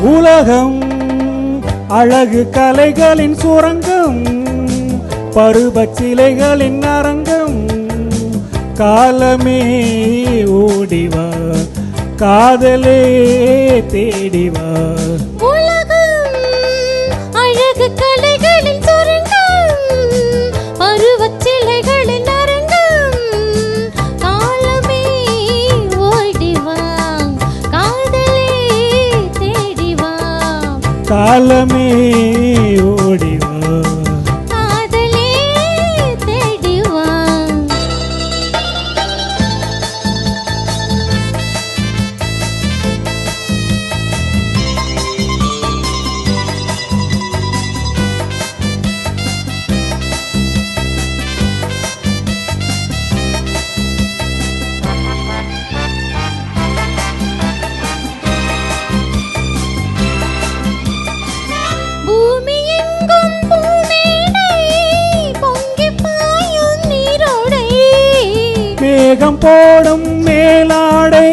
உலகம் அழகு கலைகளின் சுரங்கம் பருவச் சிலைகளின் அரங்கம். காலமே ஓடிவா காதலே தேடிவா. காலமே போடும் மேலாடை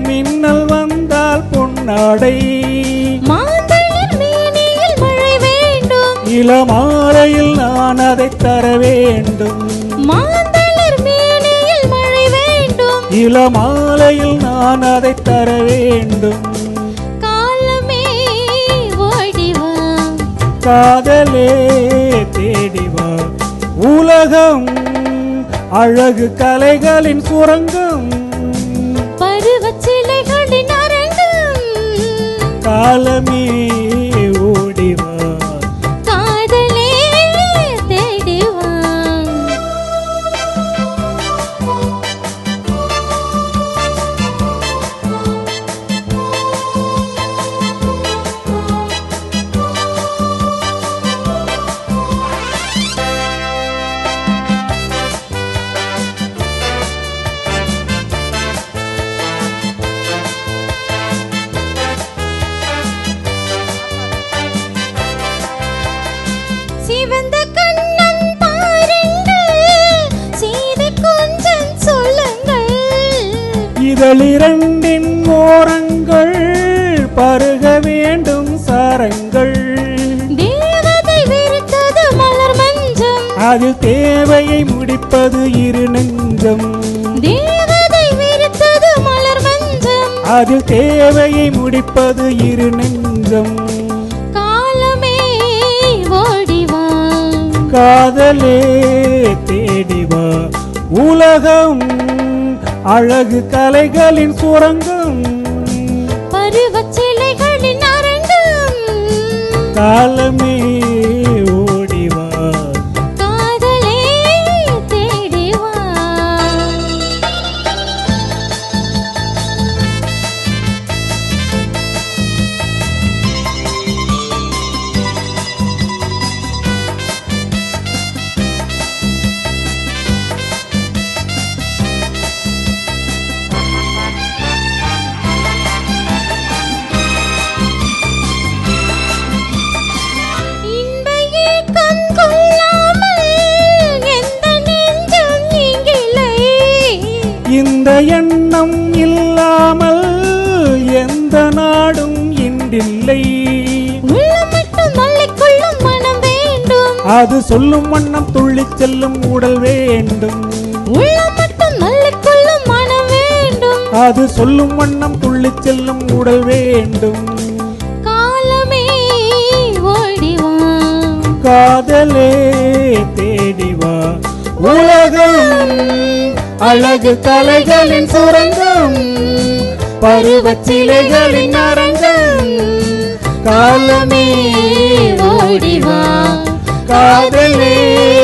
மின்னல் வந்தால் பொன்னாடை. இளமாலையில் நான் அதை தர வேண்டும். இளமாலையில் நான் அதை தர வேண்டும். காதலே தேடிவா. உலகம் அழகு கலைகளின் சுரங்கம் பருவச் சிலைகளின் அரங்கம். காலமே இதழிரண்டின் ஓரங்கள் பருக வேண்டும் சாரங்கள். அதில் தேவையை முடிப்பது இரு நெஞ்சம். அதில் தேவையை முடிப்பது இரு நெஞ்சம். காலமே ஓடிவா காதலே தேடிவா உலகம் அழகு கலைகளின் சுரங்கம். பருவச் சிலைகளின் அரங்கம். காலமே வேண்டும். அது சொல்லும் வண்ணம் துள்ளிச் செல்லும் உடல் வேண்டும். அது சொல்லும் வண்ணம் துள்ளிச் செல்லும் உடல் வேண்டும். காலமே காதலே தேடிவா உலகம் அழகு கலைகளின் சுரங்கம். பருவச் சிலைகளின் அரங்கம். காலமே ஓடிவா. காதலே.